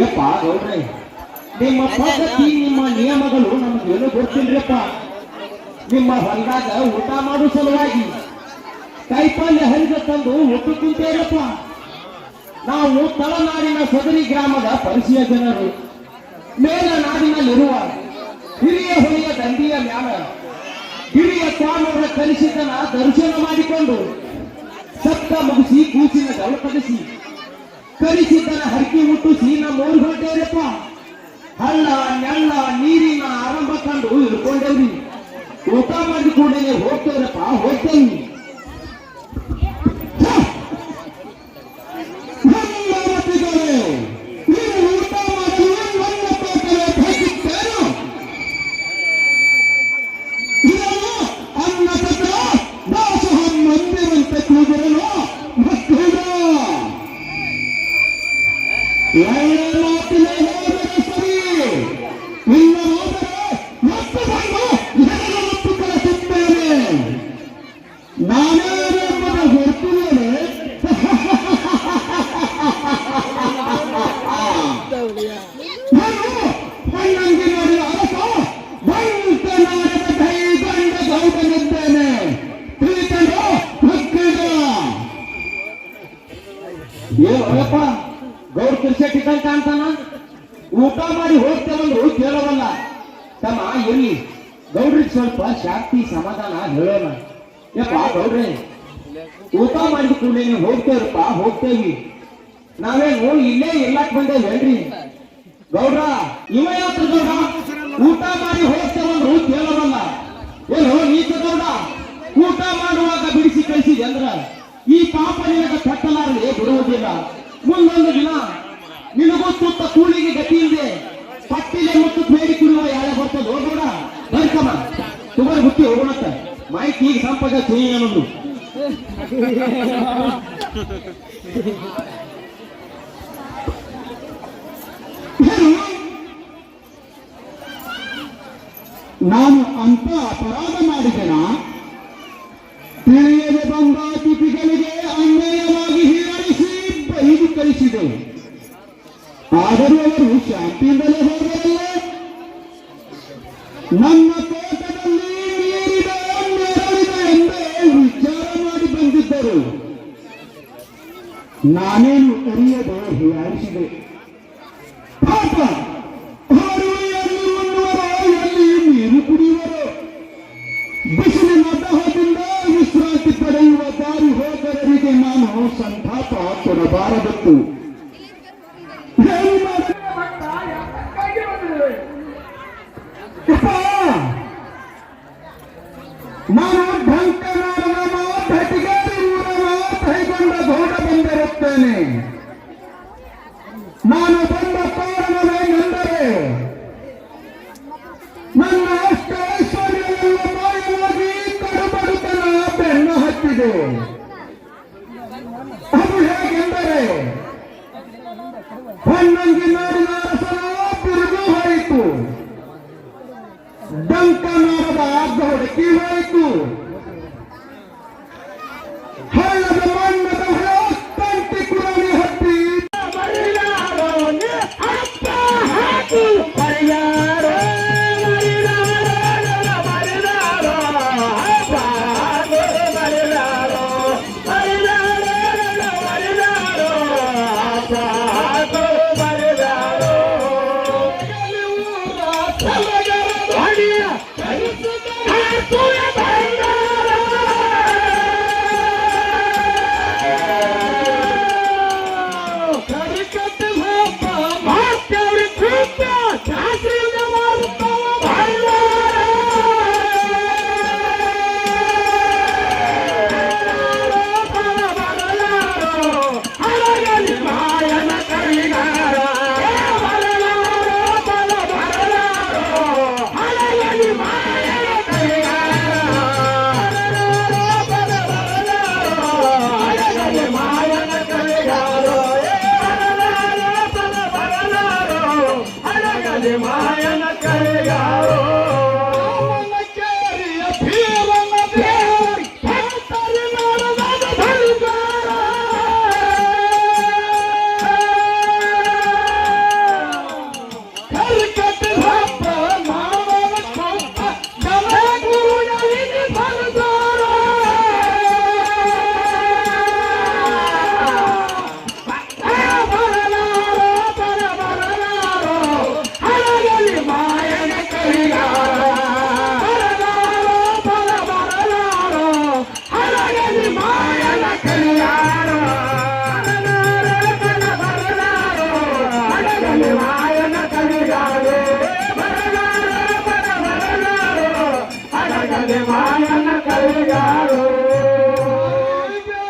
ಯಪ್ಪ ಗೌಡ್ರೆ ನಿಮ್ಮ ಪದ್ಧತಿ ನಿಮ್ಮ ನಿಯಮಗಳು ನಮಗೇನು ಗೊತ್ತಿಲ್ರಿಪ್ಪ. ನಿಮ್ಮ ಹೊಲದಾಗ ಊಟ ಮಾಡೋ ಸಲುವಾಗಿ ಕೈಪಲ್ಯ ಹರಿದ ತಂದು ಕುಂತೇರಪ್ಪ ನಾವು ತಳನಾಡಿನ ಸದರಿ ಗ್ರಾಮದ ಪರಿಚಯ ಜನರು. ಮೇಲ ನಾಡಿನಲ್ಲಿರುವ ಹಿರಿಯ ಹೊಳೆಯ ದಂಡಿಯ ಮ್ಯಾಲ ಹಿರಿಯ ಸ್ವಾಮಿಯವರ ಕಲಿಸಿದನ ದರ್ಶನ ಮಾಡಿಕೊಂಡು ಸಪ್ತ ಮುಗಿಸಿ ಕೂಸಿನ ಗೌಪಡಿಸಿ ಕಲಿಸಿದ್ದನ ಹರಕಿ ಹುಟ್ಟು ಸೀನ ಊರು ಹೊರಟೇರಪ್ಪ ಹಳ್ಳ, ನೆಳ್ಳ, ನೀರಿನ ಆರಂಭ ಕಂಡು ಇಳ್ಕೊಂಡೇವಿ ಊಟ ಮಾಡಿ ಕೂಡಲೇ ಹೋಗ್ತೇರಪ್ಪ ಹೋಗ್ತೇವಿ. ಏ ಹೊರಪ್ಪ ಗೌಡ್ ಕಿರ್ಸೆಟ್ಟಿ ಕಂತ ಅಂತಾನ ಊಟ ಮಾಡಿ ಹೋಗ್ತೇವಂದ್ರು ಕೇಳವಲ್ಲ ತಮ್ಮ ಇರ್ಲಿ ಗೌಡ್ರಿಗೆ ಸ್ವಲ್ಪ ಶಾಂತಿ, ಸಮಾಧಾನ ಹೇಳೋಣ. ಯಪ್ಪ, ಗೌಡ್ರೆ, ಊಟ ಮಾಡಿದ ಕೂಡಲೇ ನೀವು ಹೋಗ್ತೇವ್ರಪ್ಪ ಹೋಗ್ತೇವಿ ನಾವೇನು ಇಲ್ಲೇ ಇರ್ಲಾಕ್ ಬಂದೇವ್ ಹೇಳ್ರಿ. ಗೌಡ್ರ, ಇವ ಯಾತ್ರ ಊಟ ಮಾಡಿ ಹೋಗ್ತೇವಂದ್ರು ಕೇಳವಲ್ಲ ಏನು ನೀತ ಗೌಡ ಊಟ ಮಾಡುವಾಗ ಬಿಡಿಸಿ ಕಳಿಸಿದೆ ಅಂದ್ರ ಈ ಪಾಪ ನಿನಗ ಬಿಡುವುದಿಲ್ಲ ಮುಂದೊಂದು ದಿನ ನಿನಗೂ ತುತ್ತ ಕೂಲಿಗೆ ಗತಿ ಇಲ್ಲದೆ ಪಟ್ಟಿಲೆ ಮತ್ತು ಬೇಡಿ ಕುಡಿಯುವ ಯಾರೇ ಬರ್ತದೆ ಹೋಗೋಣ ಬರ್ಕಮ್ಮ. ತುಮರ್ ಹುಟ್ಟಿ ಹೋಗೋಣತ್ತ ಮಾಹಿತಿ ಈಗ ಸಂಪರ್ಕ ಸುಯಿ ಅನ್ನೋದು ನಾನು ಅಂತ ಅಪರಾಧ ಮಾಡಿದೆನಾ? ತಿಳಿಯದೆ ಬಂದ ಅತಿಥಿಗಳಿಗೆ ಬೈದು ಕಳಿಸಿದೆ ಆದರೂ ಅವರು ಶಾಂತಿಯಿಂದಲೇ ಹೋಗಲಿಲ್ಲ ನನ್ನ ತೋಟದಲ್ಲಿ ನೀರಿದ ನೆರಳಿದ ಎಂದೇ ವಿಚಾರ ಮಾಡಿ ಬಂದಿದ್ದರು. ನಾನೇನು ಅರಿಯದೆ ಹೀಯಾಳಿಸಿದೆ ಪಾಪ ಹೋದವರಿಗೆ ನಾನು ಸಂತಾಪ ಕೊಡಬಾರದಿತ್ತು ಏನು ಮಾಡ- ಅಪ್ಪ, ನಾನು ಢಂಕನಾಡನ ಭೇಟಿಗಾರಿ ಊರನ ಕೈಗೊಂಡ ಗೌಡ ಬಂದಿರುತ್ತೇನೆ ನಾನು ಬಂದ ಕಾರಣವೇನೆಂದರೆ ನನ್ನ ಅಷ್ಟ ಐಶ್ವರ್ಯವೆಲ್ಲ ಮಾಯವಾಗಿ ಕಡುಬಡುತನ ಬೆನ್ನ ಹತ್ತಿದೆ ಹೊನ್ನಂಗಿ ನಾಡಿನ ಅರಸನ ಬಿರುದು ಹೋಯಿತು ಡಂಕ ನಾಡದ ಗೌಡಕಿ ಹೋಯಿತು Hallelujah! Narayana Kalyaro